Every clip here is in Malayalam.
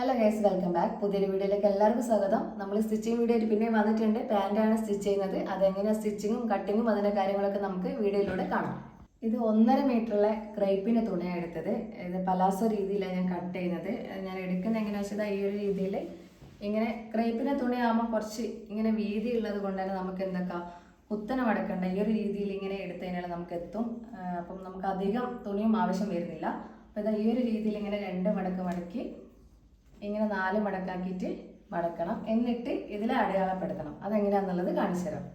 ഹലോ ഗൈസ് വെൽക്കം ബാക്ക് പുതിയൊരു വീഡിയോയിലേക്ക് എല്ലാവർക്കും സ്വാഗതം. നമ്മൾ സ്റ്റിച്ചിങ് വീഡിയോ പിന്നെയും പിന്നെ വന്നിട്ടുണ്ട് പാന്റാണ് സ്റ്റിച്ച് ചെയ്യുന്നത്. അതെങ്ങനെയാണ് സ്റ്റിച്ചിങ്ങും കട്ടിങ്ങും അതിന്റെ കാര്യങ്ങളൊക്കെ നമുക്ക് വീഡിയോയിലൂടെ കാണാം. ഇത് ഒന്നര മീറ്ററുള്ള ക്രൈപ്പിന്റെ തുണിയാണ് എടുത്തത്. ഇത് പലാസോ രീതിയിലാണ് ഞാൻ കട്ട് ചെയ്യുന്നത്. ഞാൻ എടുക്കുന്ന എങ്ങനെയാണെന്ന് വെച്ചാൽ ഈ ഒരു രീതിയിൽ ഇങ്ങനെ ക്രൈപ്പിന്റെ തുണിയാകുമ്പോൾ കുറച്ച് ഇങ്ങനെ വീതി ഉള്ളത് കൊണ്ട് തന്നെ നമുക്ക് എന്തൊക്കെ കുത്തനെ മടക്കണ്ട. ഈ ഒരു രീതിയിൽ ഇങ്ങനെ എടുത്തു കഴിഞ്ഞാൽ നമുക്ക് എത്തും. അപ്പം നമുക്ക് അധികം തുണിയും ആവശ്യം വരുന്നില്ല. അപ്പോൾ ഇതാ ഈ ഒരു രീതിയിൽ ഇങ്ങനെ രണ്ട് മടക്ക് മടക്കി ഇങ്ങനെ നാല് മടക്കാക്കിയിട്ട് മടക്കണം. എന്നിട്ട് ഇതിൽ അടയാളപ്പെടുത്തണം. അതെങ്ങനെയാണെന്നുള്ളത് കാണിച്ചു തരാം.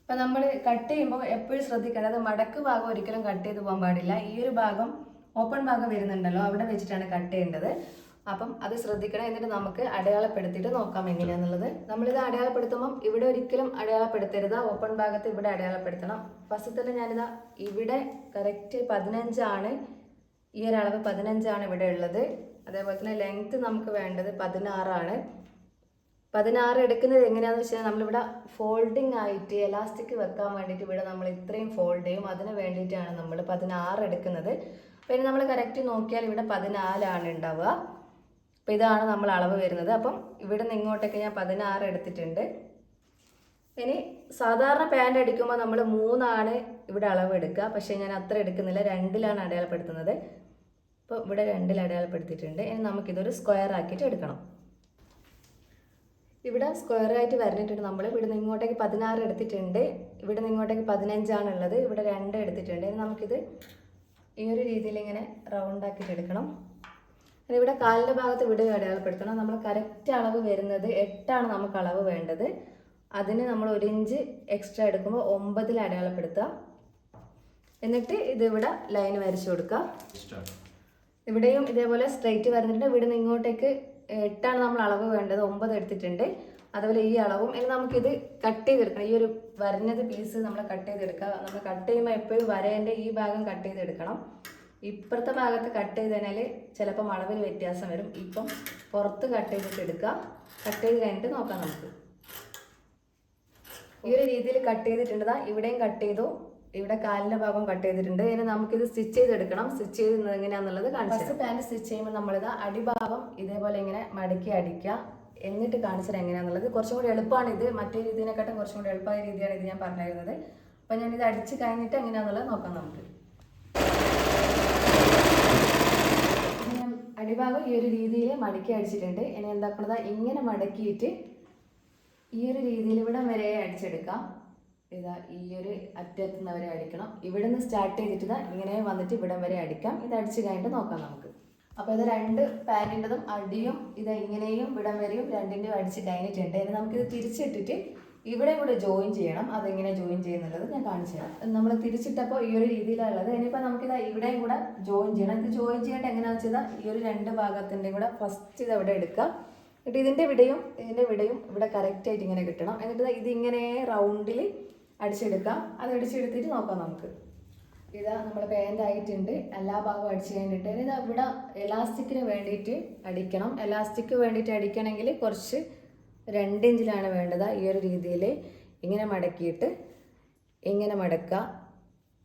അപ്പം നമ്മൾ കട്ട് ചെയ്യുമ്പോൾ എപ്പോഴും ശ്രദ്ധിക്കണം അത് മടക്ക് ഭാഗം ഒരിക്കലും കട്ട് ചെയ്ത് പോകാൻ പാടില്ല. ഈ ഒരു ഭാഗം ഓപ്പൺ ഭാഗം വരുന്നുണ്ടല്ലോ അവിടെ വെച്ചിട്ടാണ് കട്ട് ചെയ്യേണ്ടത്. അപ്പം അത് ശ്രദ്ധിക്കണം. എന്നിട്ട് നമുക്ക് അടയാളപ്പെടുത്തിയിട്ട് നോക്കാം എങ്ങനെയാണെന്നുള്ളത് നമ്മളിത് അടയാളപ്പെടുത്തുമ്പം ഇവിടെ ഒരിക്കലും അടയാളപ്പെടുത്തരുത്. ഓപ്പൺ ഭാഗത്ത് ഇവിടെ അടയാളപ്പെടുത്തണം. ഫസ്റ്റ് തന്നെ ഞാനിതാ ഇവിടെ കറക്റ്റ് പതിനഞ്ചാണ്. ഈ ഒരളവ് പതിനഞ്ചാണ് ഇവിടെ ഉള്ളത്. അതേപോലെ തന്നെ ലെങ്ത് നമുക്ക് വേണ്ടത് പതിനാറാണ്. പതിനാറ് എടുക്കുന്നത് എങ്ങനെയാണെന്ന് വെച്ചാൽ നമ്മളിവിടെ ഫോൾഡിങ് ആയിട്ട് എലാസ്റ്റിക് വെക്കാൻ വേണ്ടിയിട്ട് ഇവിടെ നമ്മൾ ഇത്രയും ഫോൾഡ് ചെയ്യും. അതിന് വേണ്ടിയിട്ടാണ് നമ്മൾ പതിനാറ് എടുക്കുന്നത്. പിന്നെ നമ്മൾ കറക്റ്റ് നോക്കിയാൽ ഇവിടെ പതിനാലാണ് ഉണ്ടാവുക. അപ്പോൾ ഇതാണ് നമ്മൾ അളവ് വരുന്നത്. അപ്പം ഇവിടെ നിന്ന് ഇങ്ങോട്ടൊക്കെ ഞാൻ പതിനാറ് എടുത്തിട്ടുണ്ട്. ഇനി സാധാരണ പാന്റ് അടിക്കുമ്പോൾ നമ്മൾ മൂന്നാണ് ഇവിടെ അളവ് എടുക്കുക. പക്ഷേ ഞാൻ അത്ര എടുക്കുന്നില്ല. രണ്ടിലാണ് അടയാളപ്പെടുത്തുന്നത്. അപ്പോൾ ഇവിടെ രണ്ടിൽ അടയാളപ്പെടുത്തിയിട്ടുണ്ട്. ഇനി നമുക്കിതൊരു സ്ക്വയർ ആക്കിയിട്ട് എടുക്കണം. ഇവിടെ സ്ക്വയർ ആയിട്ട് വരഞ്ഞിട്ടുണ്ട് നമ്മൾ ഇവിടെ നിന്ന് ഇങ്ങോട്ടേക്ക് പതിനാറ് എടുത്തിട്ടുണ്ട്. ഇവിടെ നിന്ന് ഇങ്ങോട്ടേക്ക് പതിനഞ്ചാണ് ഉള്ളത് ഇവിടെ രണ്ട് എടുത്തിട്ടുണ്ട്. ഇനി നമുക്കിത് ഈ ഒരു രീതിയിൽ ഇങ്ങനെ റൗണ്ട് ആക്കിയിട്ട് എടുക്കണം. ഇവിടെ കാലിന്റെ ഭാഗത്ത് ഇവിടെ അടയാളപ്പെടുത്തണം. നമ്മൾ കറക്റ്റ് അളവ് വരുന്നത് എട്ടാണ് നമുക്ക് അളവ് വേണ്ടത്. അതിന് നമ്മൾ ഒരു ഇഞ്ച് എക്സ്ട്രാ എടുക്കുമ്പോൾ ഒമ്പതിൽ അടയാളപ്പെടുത്തുക. എന്നിട്ട് ഇതിവിടെ ലൈൻ വരച്ചു കൊടുക്കുക. ഇവിടെയും ഇതേപോലെ സ്ട്രെയിറ്റ് വരുന്നുണ്ട്. ഇവിടെ നിന്ന് ഇങ്ങോട്ടേക്ക് എട്ടാണ് നമ്മൾ അളവ് വേണ്ടത്. ഒമ്പത് എടുത്തിട്ടുണ്ട്. അതുപോലെ ഈ അളവും. ഇനി നമുക്കിത് കട്ട് ചെയ്തെടുക്കണം. ഈ ഒരു വരഞ്ഞത് പീസ് നമ്മൾ കട്ട് ചെയ്തെടുക്കുക. നമ്മൾ കട്ട് ചെയ്യുമ്പോൾ എപ്പോഴും വരേന്റെ ഈ ഭാഗം കട്ട് ചെയ്തെടുക്കണം. ഇപ്പുറത്തെ ഭാഗത്ത് കട്ട് ചെയ്തതിനാൽ ചിലപ്പം അളവിൽ വ്യത്യാസം വരും. ഇപ്പം പുറത്ത് കട്ട് ചെയ്തിട്ട് എടുക്കുക. കട്ട് ചെയ്ത് കഴിഞ്ഞിട്ട് നോക്കാം നമുക്ക്. ഈ ഒരു രീതിയിൽ കട്ട് ചെയ്തിട്ടുണ്ട്. ഇവിടെയും കട്ട് ചെയ്തു. ഇവിടെ കാലിന്റെ ഭാഗം കട്ട് ചെയ്തിട്ടുണ്ട്. ഇനി നമുക്കിത് സ്റ്റിച്ച് ചെയ്തെടുക്കണം. സ്റ്റിച്ച് ചെയ്യുന്നത് എങ്ങനെയാന്നുള്ളത് കാണിച്ചു പാന്റ് സ്റ്റിച്ച് ചെയ്യുമ്പോൾ നമ്മളിത് അടിഭാഗം ഇതേപോലെ ഇങ്ങനെ മടക്കി അടിക്കുക. എന്നിട്ട് കാണിച്ചത് എങ്ങനെയാന്നുള്ളത്. കുറച്ചും കൂടി എളുപ്പമാണ് ഇത് മറ്റേ രീതിയിനെക്കാട്ടും കുറച്ചും കൂടി എളുപ്പമായ രീതിയാണ് ഇത് ഞാൻ പറഞ്ഞിരുന്നത്. ഞാൻ ഇത് അടിച്ച് കഴിഞ്ഞിട്ട് എങ്ങനെയാന്നുള്ളത് നോക്കാം നമുക്ക്. അടിഭാഗം ഈ ഒരു രീതിയിൽ മടക്കി അടിച്ചിട്ടുണ്ട്. ഇനി എന്താക്കുന്നത് ഇങ്ങനെ മടക്കിയിട്ട് ഈ ഒരു രീതിയിൽ ഇവിടെ വരെ അടിച്ചെടുക്കാം. ഇതാ ഈ ഒരു അറ്റത്തുനിന്ന് വരെ അടിക്കണം. ഇവിടെ നിന്ന് സ്റ്റാർട്ട് ചെയ്തിട്ട് ഇങ്ങനെ വന്നിട്ട് ഇവിടം വരെ അടിക്കാം. ഇത് അടിച്ചു കഴിഞ്ഞിട്ട് നോക്കാം നമുക്ക്. അപ്പോൾ ഇത് രണ്ട് പാന്റിന്റെതും അടിയും ഇത് ഇങ്ങനെയും ഇവിടം വരെയും രണ്ടിന്റെയും അടിച്ച് കഴിഞ്ഞിട്ടുണ്ട്. ഇനി നമുക്കിത് തിരിച്ചിട്ടിട്ട് ഇവിടെ കൂടെ ജോയിൻ ചെയ്യണം. അതെങ്ങനെ ജോയിൻ ചെയ്യുന്നുള്ളത് ഞാൻ കാണിച്ചു തരാം. നമ്മൾ തിരിച്ചിട്ടപ്പോൾ ഈ ഒരു രീതിയിലുള്ളത് ഇനിയിപ്പോൾ നമുക്കിത് ഇവിടെയും കൂടെ ജോയിൻ ചെയ്യണം. ഇത് ജോയിൻ ചെയ്യേണ്ട എങ്ങനെയാണെന്ന് വെച്ചാൽ ഈ ഒരു രണ്ട് ഭാഗത്തിന്റെയും കൂടെ ഫസ്റ്റ് ഇത് അവിടെ എടുക്കുക എന്നിട്ട് ഇതിന്റെ വിടയും ഇതിന്റെ വിടയും ഇവിടെ കറക്റ്റായിട്ട് ഇങ്ങനെ കിട്ടണം. എന്നിട്ട് ഇത് ഇങ്ങനെ റൗണ്ടിൽ അടിച്ചെടുക്കാം. അത് അടിച്ചെടുത്തിട്ട് നോക്കാം നമുക്ക്. ഇതാ നമ്മൾ ആയിട്ടുണ്ട്. എല്ലാ ഭാഗവും അടിച്ച് കഴിഞ്ഞിട്ട് ഇതാ ഇവിടെ എലാസ്റ്റിക്കിന് വേണ്ടിയിട്ട് അടിക്കണം. എലാസ്റ്റിക്ക് വേണ്ടിയിട്ട് അടിക്കണമെങ്കിൽ കുറച്ച് രണ്ട് ഇഞ്ചിലാണ് വേണ്ടത് ഈ ഒരു രീതിയിൽ ഇങ്ങനെ മടക്കിയിട്ട് ഇങ്ങനെ മടക്കുക.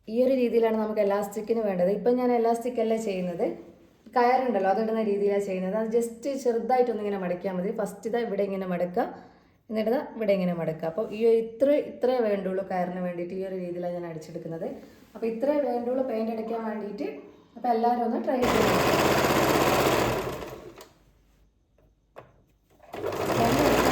ഈ ഒരു രീതിയിലാണ് നമുക്ക് എലാസ്റ്റിക്കിന് വേണ്ടത്. ഇപ്പം ഞാൻ എലാസ്റ്റിക് അല്ല ചെയ്യുന്നത്? കയറുണ്ടല്ലോ അതിടുന്ന രീതിയിലാണ് ചെയ്യുന്നത്. അത് ജസ്റ്റ് ചെറുതായിട്ടൊന്നിങ്ങനെ മടക്കിയാൽ മതി. ഫസ്റ്റ് ഇതാ ഇവിടെ ഇങ്ങനെ മടക്കുക. എന്നിട്ട് ഇവിടെ ഇങ്ങനെ മടക്കുക. അപ്പോൾ ഈ ഇത്ര ഇത്രേ വേണ്ടുള്ളൂ കയറിന് വേണ്ടിയിട്ട് ഈ ഒരു രീതിയിലാണ് ഞാൻ അടിച്ചെടുക്കുന്നത്. അപ്പോൾ ഇത്രേ വേണ്ടുള്ളൂ പെയിന്റ് അടിക്കാൻ വേണ്ടിയിട്ട്. അപ്പോൾ എല്ലാവരും ഒന്ന് ട്രൈ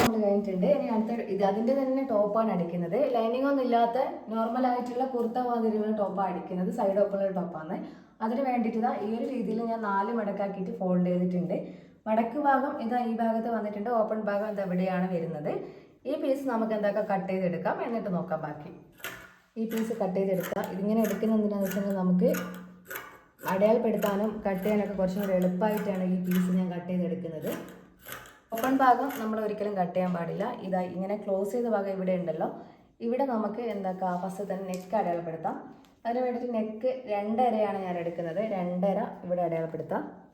നമ്മൾ കഴിഞ്ഞിട്ടുണ്ട്. ഇനി അടുത്ത ഇത് അതിന്റെ തന്നെ ടോപ്പാണ് അടിക്കുന്നത്. ലൈനിങ് ഒന്നും ഇല്ലാത്ത നോർമൽ ആയിട്ടുള്ള കുർത്ത മാതിരിയുള്ള ടോപ്പാണ് അടിക്കുന്നത്. സൈഡ് ഓപ്പണുള്ള ടോപ്പാണ് അതിന് വേണ്ടിയിട്ട് ഈ ഒരു രീതിയിൽ ഞാൻ നാല് മടക്കാക്കിയിട്ട് ഫോൾഡ് ചെയ്തിട്ടുണ്ട്. മടക്ക് ഭാഗം ഇതാ ഈ ഭാഗത്ത് വന്നിട്ടുണ്ട്. ഓപ്പൺ ഭാഗം ഇത് എവിടെയാണ് വരുന്നത്. ഈ പീസ് നമുക്ക് എന്താക്കാം? കട്ട് ചെയ്തെടുക്കാം. എന്നിട്ട് നോക്കാം ബാക്കി. ഈ പീസ് കട്ട് ചെയ്തെടുക്കാം. ഇതിങ്ങനെ എടുക്കുന്ന എന്തിനാണെന്ന് വെച്ചിട്ടുണ്ടെങ്കിൽ നമുക്ക് അടയാളപ്പെടുത്താനും കട്ട് ചെയ്യാനൊക്കെ കുറച്ചും കൂടി എളുപ്പമായിട്ടാണ് ഈ പീസ് ഞാൻ കട്ട് ചെയ്തെടുക്കുന്നത്. ഓപ്പൺ ഭാഗം നമ്മൾ ഒരിക്കലും കട്ട് ചെയ്യാൻ പാടില്ല. ഇതാ ഇങ്ങനെ ക്ലോസ് ചെയ്ത ഭാഗം ഇവിടെ ഉണ്ടല്ലോ. ഇവിടെ നമുക്ക് എന്താക്കാം? ഫസ്റ്റ് തന്നെ നെക്ക് അടയാളപ്പെടുത്താം. അതിന് വേണ്ടിയിട്ട് നെക്ക് രണ്ടരയാണ് ഞാൻ എടുക്കുന്നത്. രണ്ടര ഇവിടെ അടയാളപ്പെടുത്താം.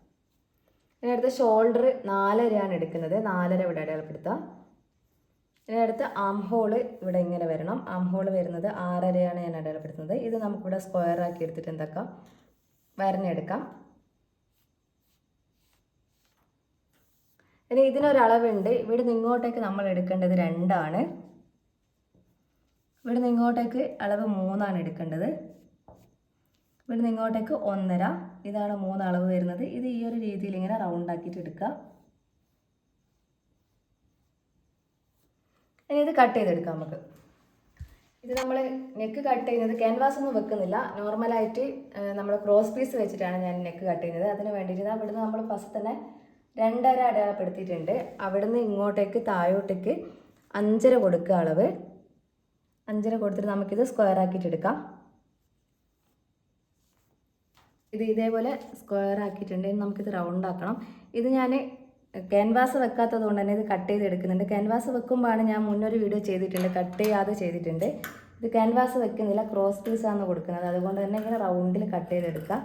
ഇനി അടുത്ത ഷോൾഡർ നാലരയാണ് എടുക്കുന്നത്. നാലര ഇവിടെ അടയാളപ്പെടുത്താം. ഇനി അടുത്ത ആം ഹോൾ ഇവിടെ ഇങ്ങനെ വരണം. ആം ഹോൾ വരുന്നത് ആറരയാണ് ഞാൻ അടയാളപ്പെടുത്തുന്നത്. ഇത് നമുക്കിവിടെ സ്ക്വയർ ആക്കി എടുത്തിട്ട് എന്താക്കാം? വരഞ്ഞെടുക്കാം ഇനി ഇതിനൊരളവുണ്ട്. ഇവിടെ നിന്ന് ഇങ്ങോട്ടേക്ക് നമ്മൾ എടുക്കേണ്ടത് രണ്ടാണ്. ഇവിടെ നിന്ന് ഇങ്ങോട്ടേക്ക് അളവ് മൂന്നാണ് എടുക്കേണ്ടത്. ഇവിടെ നിന്ന് ഇങ്ങോട്ടേക്ക് ഒന്നര. ഇതാണ് മൂന്ന് അളവ് വരുന്നത്. ഇത് ഈ ഒരു രീതിയിൽ ഇങ്ങനെ റൗണ്ട് ആക്കിയിട്ട് എടുക്കുക. ഇനി ഇത് കട്ട് ചെയ്തെടുക്കാം നമുക്ക്. ഇത് നമ്മൾ നെക്ക് കട്ട് ചെയ്യുന്നത് ക്യാൻവാസ് ഒന്നും വെക്കുന്നില്ല. നോർമലായിട്ട് നമ്മൾ ക്രോസ് പീസ് വെച്ചിട്ടാണ് ഞാൻ നെക്ക് കട്ട് ചെയ്യുന്നത്. അതിന് വേണ്ടിയിട്ട് അവിടുന്ന് നമ്മൾ ഫസ്റ്റ് തന്നെ രണ്ടര അടയാളപ്പെടുത്തിയിട്ടുണ്ട്. അവിടുന്ന് ഇങ്ങോട്ടേക്ക് താഴോട്ടേക്ക് അഞ്ചര കൊടുക്കുക അളവ്. അഞ്ചര കൊടുത്തിട്ട് നമുക്കിത് സ്ക്വയർ ആക്കിയിട്ട് എടുക്കാം. ഇത് ഇതേപോലെ സ്ക്വയർ ആക്കിയിട്ടുണ്ട് ഇനി നമുക്കിത് റൗണ്ട് ആക്കണം. ഇത് ഞാൻ ക്യാൻവാസ് വെക്കാത്തത് കൊണ്ട് തന്നെ ഇത് കട്ട് ചെയ്ത് എടുക്കുന്നുണ്ട്. ക്യാൻവാസ് വെക്കുമ്പോഴാണ് ഞാൻ മുന്നൊരു വീഡിയോ ചെയ്തിട്ടുണ്ട്. കട്ട് ചെയ്യാതെ ചെയ്തിട്ടുണ്ട്. ഇത് ക്യാൻവാസ് വെക്കുന്നില്ല. ക്രോസ് പീസാണ് കൊടുക്കുന്നത്. അതുകൊണ്ട് തന്നെ ഇങ്ങനെ റൗണ്ടിൽ കട്ട് ചെയ്തെടുക്കുക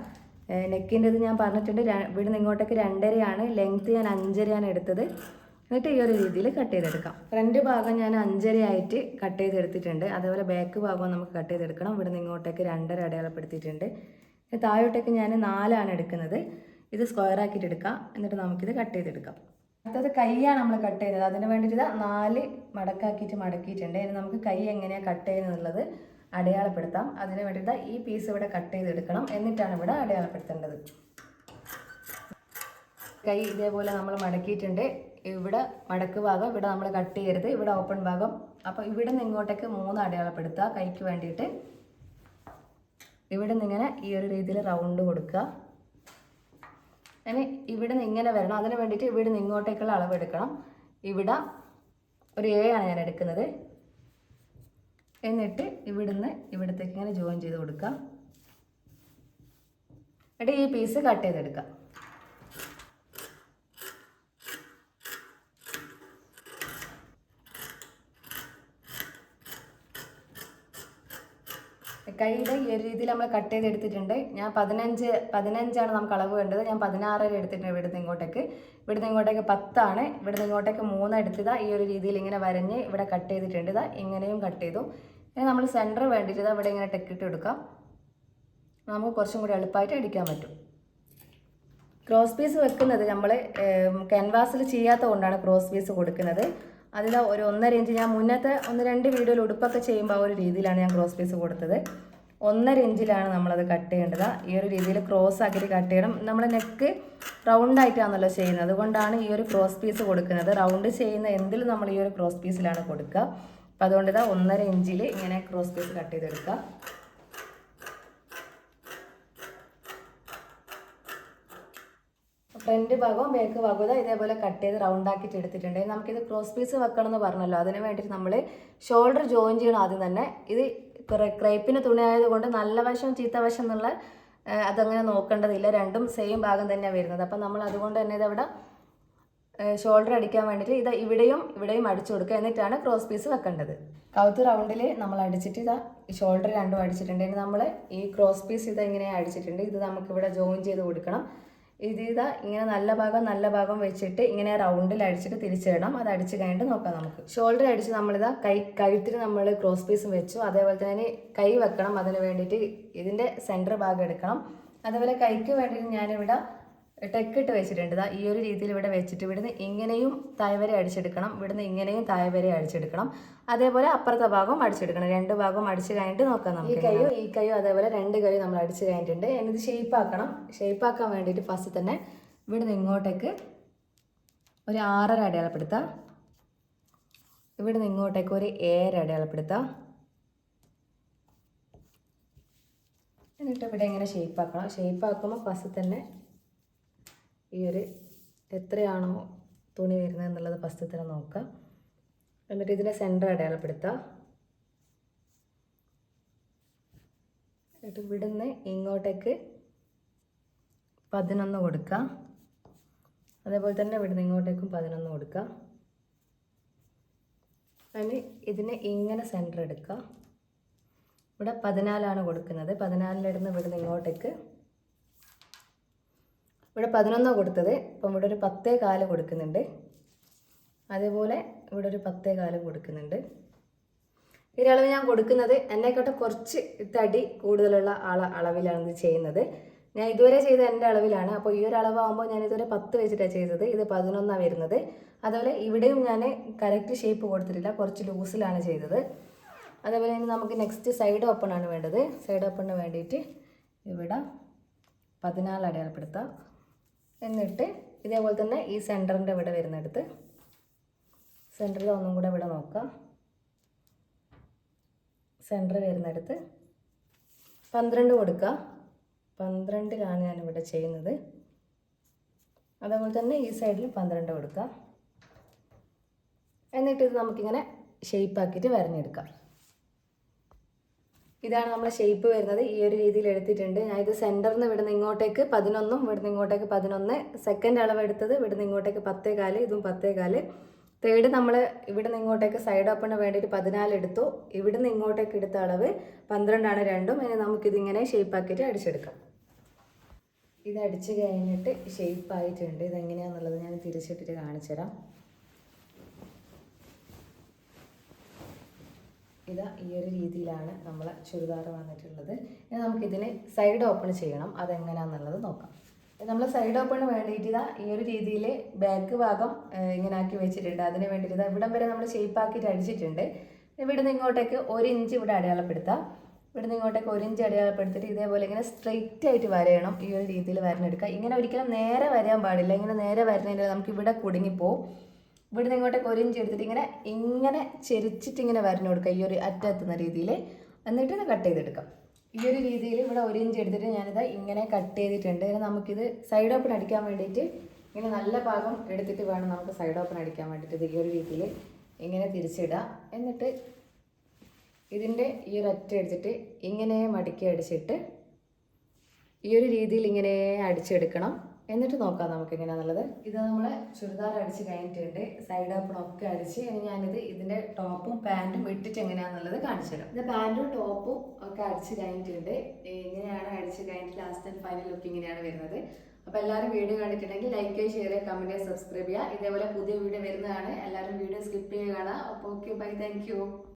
നെക്കിന്റെ ഇത് ഞാൻ പറഞ്ഞിട്ടുണ്ട്. ഇവിടുന്ന് ഇങ്ങോട്ടേക്ക് രണ്ടരയാണ്. ലെങ്ത്ത് ഞാൻ അഞ്ചരയാണ് എടുത്തത്. എന്നിട്ട് ഈ ഒരു രീതിയിൽ കട്ട് ചെയ്തെടുക്കാം. ഫ്രണ്ട് ഭാഗം ഞാൻ അഞ്ചരയായിട്ട് കട്ട് ചെയ്തെടുത്തിട്ടുണ്ട്. അതേപോലെ ബാക്ക് ഭാഗവും നമുക്ക് കട്ട് ചെയ്തെടുക്കണം. ഇവിടുന്ന് ഇങ്ങോട്ടേക്ക് രണ്ടര അടയാളപ്പെടുത്തിയിട്ടുണ്ട്. താഴോട്ടേക്ക് ഞാൻ നാലാണ് എടുക്കുന്നത്. ഇത് സ്ക്വയർ ആക്കിയിട്ട് എടുക്കാം. എന്നിട്ട് നമുക്കിത് കട്ട് ചെയ്തെടുക്കാം. അടുത്തത് കൈയാണ് നമ്മൾ കട്ട് ചെയ്യുന്നത്. അതിന് വേണ്ടിയിട്ട് നാല് മടക്കാക്കിയിട്ട് മടക്കിയിട്ടുണ്ട്. ഇനി നമുക്ക് കൈ എങ്ങനെയാണ് കട്ട് ചെയ്യുന്നത് അടയാളപ്പെടുത്താം. അതിന് വേണ്ടിയിട്ട് ഈ പീസ് ഇവിടെ കട്ട് ചെയ്തെടുക്കണം. എന്നിട്ടാണ് ഇവിടെ അടയാളപ്പെടുത്തേണ്ടത്. കൈ ഇതേപോലെ നമ്മൾ മടക്കിയിട്ടുണ്ട്. ഇവിടെ മടക്ക് ഭാഗം ഇവിടെ നമ്മൾ കട്ട് ചെയ്യരുത്. ഇവിടെ ഓപ്പൺ ഭാഗം. അപ്പോൾ ഇവിടെ നിന്ന് ഇങ്ങോട്ടേക്ക് മൂന്ന് അടയാളപ്പെടുത്തുക. കൈക്ക് വേണ്ടിയിട്ട് ഇവിടെ നിന്ന് ഇങ്ങനെ ഈ ഒരു രീതിയിൽ റൗണ്ട് കൊടുക്കുക. ഇനി ഇവിടെ നിന്ന് ഇങ്ങനെ വരണം. അതിന് വേണ്ടിയിട്ട് ഇവിടെ നിന്ന് ഇങ്ങോട്ടേക്കുള്ള അളവ് എടുക്കണം. ഇവിടെ ഒരു എ ആണ് ഞാൻ എടുക്കുന്നത്. എന്നിട്ട് ഇവിടുന്ന് ഇവിടത്തേക്ക് ഇങ്ങനെ ജോയിൻ ചെയ്ത് കൊടുക്കുക. എന്നിട്ട് ഈ പീസ് കട്ട് ചെയ്തെടുക്കുക. കൈയുടെ ഈ ഒരു രീതിയിൽ നമ്മൾ കട്ട് ചെയ്ത് എടുത്തിട്ടുണ്ട്. ഞാൻ പതിനഞ്ച് പതിനഞ്ചാണ് നമുക്ക് അളവ് വേണ്ടത്. ഞാൻ പതിനാറര എടുത്തിട്ടുണ്ട് ഇവിടുന്ന് ഇങ്ങോട്ടേക്ക്. ഇവിടുന്ന് ഇങ്ങോട്ടേക്ക് പത്താണ്. ഇവിടുന്ന് ഇങ്ങോട്ടേക്ക് മൂന്ന് എടുത്തതാ. ഈ ഒരു രീതിയിൽ ഇങ്ങനെ വരഞ്ഞ് ഇവിടെ കട്ട് ചെയ്തിട്ടുണ്ട്. ഇതാ ഇങ്ങനെയും കട്ട് ചെയ്തു. ഇനി നമ്മൾ സെന്റർ വേണ്ടിയിട്ട് ഇവിടെ ഇങ്ങനെ ടെക്കിട്ട് എടുക്കാം നമുക്ക് കുറച്ചും കൂടി എളുപ്പമായിട്ട് അടിക്കാൻ പറ്റും. ക്രോസ് പീസ് വെക്കുന്നത് നമ്മൾ ക്യാൻവാസിൽ ചെയ്യാത്ത കൊണ്ടാണ് ക്രോസ് പീസ് കൊടുക്കുന്നത്. അതിൽ ഒരു ഒന്നര ഇഞ്ച് ഞാൻ മുന്നത്തെ ഒന്ന് രണ്ട് വീഡിയോയിൽ ഉടുപ്പൊക്കെ ചെയ്യുമ്പോൾ ആ ഒരു രീതിയിലാണ് ഞാൻ ക്രോസ് പീസ് കൊടുത്തത്. ഒന്നര ഇഞ്ചിലാണ് നമ്മളത് കട്ട് ചെയ്യേണ്ടത്. ഈ ഒരു രീതിയിൽ ക്രോസ് ആക്കിയിട്ട് കട്ട് ചെയ്യണം. നമ്മൾ നെക്ക് റൗണ്ട് ആയിട്ടാണല്ലോ ചെയ്യുന്നത്. അതുകൊണ്ടാണ് ഈ ഒരു ക്രോസ് പീസ് കൊടുക്കുന്നത്. റൗണ്ട് ചെയ്യുന്ന എന്തിലും നമ്മൾ ഈ ഒരു ക്രോസ് പീസിലാണ് കൊടുക്കുക. അപ്പം അതുകൊണ്ട് ഇതാ ഒന്നര ഇഞ്ചിൽ ഇങ്ങനെ ക്രോസ് പീസ് കട്ട് ചെയ്തെടുക്കുക. ഫ്രണ്ട് ഭാഗവും ബാക്ക് ഭാഗവും ഇതാ ഇതേപോലെ കട്ട് ചെയ്ത് റൗണ്ട് ആക്കിയിട്ട് എടുത്തിട്ടുണ്ട്. നമുക്കിത് ക്രോസ് പീസ് വെക്കണം എന്ന് പറഞ്ഞല്ലോ. അതിന് വേണ്ടിയിട്ട് നമ്മൾ ഷോൾഡർ ജോയിൻ ചെയ്യണം ആദ്യം തന്നെ. ഇത് ക്രൈപ്പിന് തുണി ആയതുകൊണ്ട് നല്ല വശം ചീത്ത വശം എന്നുള്ള അതങ്ങനെ നോക്കേണ്ടതില്ല. രണ്ടും സെയിം ഭാഗം തന്നെയാണ് വരുന്നത്. അപ്പം നമ്മൾ അതുകൊണ്ട് തന്നെ ഇതവിടെ ഷോൾഡർ അടിക്കാൻ വേണ്ടിയിട്ട് ഇത് ഇവിടെയും ഇവിടെയും അടിച്ചു കൊടുക്കുക എന്നിട്ടാണ് ക്രോസ് പീസ് വെക്കേണ്ടത്. കൗത്ത് റൗണ്ടിൽ നമ്മൾ അടിച്ചിട്ട് ഇതാ ഷോൾഡർ രണ്ടും അടിച്ചിട്ടുണ്ട്. ഇനി നമ്മൾ ഈ ക്രോസ് പീസ് ഇത് ഇങ്ങനെ അടിച്ചിട്ടുണ്ട്. ഇത് നമുക്ക് ഇവിടെ ജോയിൻ ചെയ്ത് കൊടുക്കണം. ഇത് ഇതാ ഇങ്ങനെ നല്ല ഭാഗം നല്ല ഭാഗം വെച്ചിട്ട് ഇങ്ങനെ റൗണ്ടിൽ അടിച്ചിട്ട് തിരിച്ചിടണം. അത് അടിച്ച് കഴിഞ്ഞിട്ട് നോക്കാം നമുക്ക്. ഷോൾഡർ അടിച്ച് നമ്മളിതാ കൈ കഴുത്തിൽ നമ്മൾ ക്രോസ് പീസും വെച്ചു. അതേപോലെ തന്നെ കൈ വെക്കണം. അതിന് വേണ്ടിയിട്ട് ഇതിന്റെ സെന്റർ ഭാഗം എടുക്കണം. അതേപോലെ കൈക്ക് വേണ്ടിയിട്ട് ഞാനിവിടെ ടെക്കിട്ട് വെച്ചിട്ടുണ്ട്. ദാ ഈ ഒരു രീതിയിൽ ഇവിടെ വെച്ചിട്ട് ഇവിടുന്ന് ഇങ്ങനെയും തായവരെ അടിച്ചെടുക്കണം. ഇവിടുന്ന് ഇങ്ങനെയും തായവരെ അടിച്ചെടുക്കണം. അതേപോലെ അപ്പുറത്തെ ഭാഗം അടിച്ചെടുക്കണം. രണ്ട് ഭാഗം അടിച്ച് കഴിഞ്ഞിട്ട് നോക്കാം നമുക്ക് ഈ കൈയും ഈ കൈയും അതേപോലെ രണ്ട് കൈയും നമ്മൾ അടിച്ച് കഴിഞ്ഞിട്ടുണ്ട്. എന്നിത് ഷേപ്പാക്കണം ഷേപ്പ് ആക്കണം. ഷേപ്പ് ആക്കാൻ വേണ്ടിയിട്ട് ഫസ്റ്റ് തന്നെ ഇവിടുന്ന് ഇങ്ങോട്ടേക്ക് ഒരു ആറര അടയാളപ്പെടുത്താം. ഇവിടുന്ന് ഇങ്ങോട്ടേക്ക് ഒരു ഏഴര അടയാളപ്പെടുത്താം. എന്നിട്ട് ഇവിടെ ഇങ്ങനെ ഷേപ്പ് ആക്കണം. ഷേപ്പ് ആക്കുമ്പോൾ ഫസ്റ്റ് തന്നെ ഈ ഒരു എത്രയാണോ തുണി വരുന്നത് എന്നുള്ളത് ഫസ്റ്റ് തന്നെ നോക്കുക എന്നിട്ട് ഇതിനെ സെന്റർ അടയാളപ്പെടുത്തുക എന്നിട്ട് ഇവിടുന്ന് ഇങ്ങോട്ടേക്ക് പതിനൊന്ന് കൊടുക്കുക അതേപോലെ തന്നെ ഇവിടുന്ന് ഇങ്ങോട്ടേക്കും പതിനൊന്ന് കൊടുക്കുക അതിന് ഇതിനെ ഇങ്ങനെ സെന്റർ എടുക്കുക ഇവിടെ പതിനാലാണ് കൊടുക്കുന്നത്. പതിനാലിലിടുന്ന് ഇവിടുന്ന് ഇങ്ങോട്ടേക്ക് ഇവിടെ പതിനൊന്നാണ് കൊടുത്തത്. അപ്പം ഇവിടെ ഒരു പത്തേ കാൽ കൊടുക്കുന്നുണ്ട്. അതേപോലെ ഇവിടെ ഒരു പത്തേ കാൽ കൊടുക്കുന്നുണ്ട്. ഈ അളവ് ഞാൻ കൊടുക്കുന്നത് എന്നെക്കാട്ടും കുറച്ച് തടി കൂടുതലുള്ള ആള അളവിലാണ് ഇത് ചെയ്യുന്നത്. ഞാൻ ഇതുവരെ ചെയ്ത എന്റെ അളവിലാണ്. അപ്പോൾ ഈ ഒരു അളവാകുമ്പോൾ ഞാൻ ഇതുവരെ പത്ത് വെച്ചിട്ടാണ് ചെയ്തത്. ഇത് പതിനൊന്നാണ് വരുന്നത്. അതുപോലെ ഇവിടെയും ഞാൻ കറക്റ്റ് ഷേപ്പ് കൊടുത്തിട്ടില്ല. കുറച്ച് ലൂസിലാണ് ചെയ്തത്. അതേപോലെ ഇനി നമുക്ക് നെക്സ്റ്റ് സൈഡ് ഓപ്പണാണ് വേണ്ടത്. സൈഡ് ഓപ്പണിന് വേണ്ടിയിട്ട് ഇവിടെ പതിനാല് അടയാളപ്പെടുത്താം. എന്നിട്ട് ഇതേപോലെ തന്നെ ഈ സെന്ററിന്റെ ഇവിടെ വരുന്നിടത്ത്. സെന്ററിൽ ഒന്നും കൂടെ ഇവിടെ നോക്കാം. സെന്റർ വരുന്നിടത്ത്. പന്ത്രണ്ട് കൊടുക്കുക പന്ത്രണ്ടിലാണ് ഞാനിവിടെ ചെയ്യുന്നത്. അതേപോലെ തന്നെ ഈ സൈഡിൽ പന്ത്രണ്ട് കൊടുക്കുക എന്നിട്ട് ഇത് നമുക്കിങ്ങനെ ഷേപ്പാക്കിയിട്ട് വരഞ്ഞെടുക്കാം. ഇതാണ് നമ്മൾ ഷേപ്പ് വരുന്നത്. ഈ ഒരു രീതിയിൽ എടുത്തിട്ടുണ്ട്. ഞാൻ ഇത് സെന്ററിൽ നിന്ന് ഇവിടുന്ന് ഇങ്ങോട്ടേക്ക് പതിനൊന്നും ഇവിടുന്ന് ഇങ്ങോട്ടേക്ക് പതിനൊന്ന്. സെക്കൻഡ് അളവ് എടുത്തത് ഇവിടുന്ന് ഇങ്ങോട്ടേക്ക് പത്തേ കാൽ ഇതും പത്തേ കാൽ. തേർഡ് നമ്മൾ ഇവിടുന്ന് ഇങ്ങോട്ടേക്ക് സൈഡ് ഓപ്പണിന് വേണ്ടിയിട്ട് പതിനാല് എടുത്തു. ഇവിടുന്ന് ഇങ്ങോട്ടേക്ക് എടുത്ത അളവ് പന്ത്രണ്ടാണ് രണ്ടും. ഇനി നമുക്കിതിങ്ങനെ ഷേപ്പാക്കിയിട്ട് അടിച്ചെടുക്കാം. ഇത് അടിച്ച് കഴിഞ്ഞിട്ട് ഷേപ്പ് ആയിട്ടുണ്ട്. ഇതെങ്ങനെയാണെന്നുള്ളത് ഞാൻ തിരിച്ചിട്ടിട്ട് കാണിച്ചു തരാം ഇതാ ഈ ഒരു രീതിയിലാണ് നമ്മൾ ചുരിദാർ വന്നിട്ടുള്ളത്. ഇനി നമുക്കിതിനെ സൈഡ് ഓപ്പൺ ചെയ്യണം. അതെങ്ങനെയാണെന്നുള്ളത് നോക്കാം. നമ്മൾ സൈഡ് ഓപ്പണിന് വേണ്ടിയിട്ട് ഇതാ ഈ ഒരു രീതിയിൽ ബാക്ക് ഭാഗം ഇങ്ങനെ ആക്കി വെച്ചിട്ടുണ്ട്. അതിന് വേണ്ടിയിട്ട് ഇതാ ഇവിടം വരെ നമ്മൾ ഷേപ്പ് ആക്കിയിട്ട് അടിച്ചിട്ടുണ്ട്. ഇവിടുന്ന് ഇങ്ങോട്ടേക്ക് ഒരു ഇഞ്ച് ഇവിടെ അടയാളപ്പെടുത്താം. ഇവിടുന്ന് ഇങ്ങോട്ടേക്ക് ഒരു ഇഞ്ച് അടയാളപ്പെടുത്തിയിട്ട് ഇതേപോലെ ഇങ്ങനെ സ്ട്രെയിറ്റ് ആയിട്ട് വരയണം. ഈ ഒരു രീതിയിൽ വരനെടുക്കുക ഇങ്ങനെ ഒരിക്കലും നേരെ വരയാൻ പാടില്ല. ഇങ്ങനെ നേരെ വരുന്നതിന്റെ നമുക്ക് ഇവിടെ കുടുങ്ങിപ്പോവും. ഇവിടുന്ന് ഇങ്ങോട്ടേക്ക് ഒരു ഇഞ്ച് എടുത്തിട്ട് ഇങ്ങനെ ഇങ്ങനെ ചെരിച്ചിട്ട് ഇങ്ങനെ വരഞ്ഞു കൊടുക്കുക ഈ ഒരു അറ്റത്തുന്ന രീതിയിൽ. എന്നിട്ട് ഇത് കട്ട് ചെയ്തെടുക്കാം. ഈ ഒരു രീതിയിൽ ഇവിടെ ഒരു ഇഞ്ച് എടുത്തിട്ട് ഞാനിത് ഇങ്ങനെ കട്ട് ചെയ്തിട്ടുണ്ട്. ഇനി നമുക്കിത് സൈഡ് ഓപ്പൺ അടിക്കാൻ വേണ്ടിയിട്ട് ഇങ്ങനെ നല്ല ഭാഗം എടുത്തിട്ട് വേണം നമുക്ക് സൈഡ് ഓപ്പൺ അടിക്കാൻ വേണ്ടിയിട്ട് ഈ ഒരു രീതിയിൽ ഇങ്ങനെ തിരിച്ചിടുക എന്നിട്ട് ഇതിന്റെ ഈ ഒരു അറ്റ എടുത്തിട്ട് ഇങ്ങനെ മടക്കി അടിച്ചിട്ട് ഈ ഒരു രീതിയിൽ ഇങ്ങനെ അടിച്ചെടുക്കണം. എന്നിട്ട് നോക്കാം നമുക്ക് എങ്ങനെയാണെന്നുള്ളത് ഇത് നമ്മൾ ചുരിദാർ അടിച്ച് കഴിഞ്ഞിട്ടുണ്ട്. സൈഡ് ഓപ്പൺ ഒക്കെ അടിച്ച് ഇനി ഞാനിത് ഇതിന്റെ ടോപ്പും പാന്റും ഇട്ടിട്ട് എങ്ങനെയാണെന്നുള്ളത് കാണിച്ചു തരാം. ഇത് പാന്റും ടോപ്പും ഒക്കെ അടിച്ച് കഴിഞ്ഞിട്ടുണ്ട്. ഇങ്ങനെയാണ് അടിച്ച് കഴിഞ്ഞിട്ട് ലാസ്റ്റ് ആൻഡ് ഫൈനൽ ലുക്ക് ഇങ്ങനെയാണ് വരുന്നത്. അപ്പോൾ എല്ലാവരും വീഡിയോ കണ്ടിട്ടുണ്ടെങ്കിൽ ലൈക്ക് ഷെയർ കമന്റ് സബ്സ്ക്രൈബ് ചെയ്യുക ഇതേപോലെ പുതിയ വീഡിയോ വരുന്നതാണ്. എല്ലാവരും വീഡിയോ സ്കിപ്പ് ചെയ്യുക കാണാം. അപ്പോൾ ഓക്കെ ബൈ താങ്ക്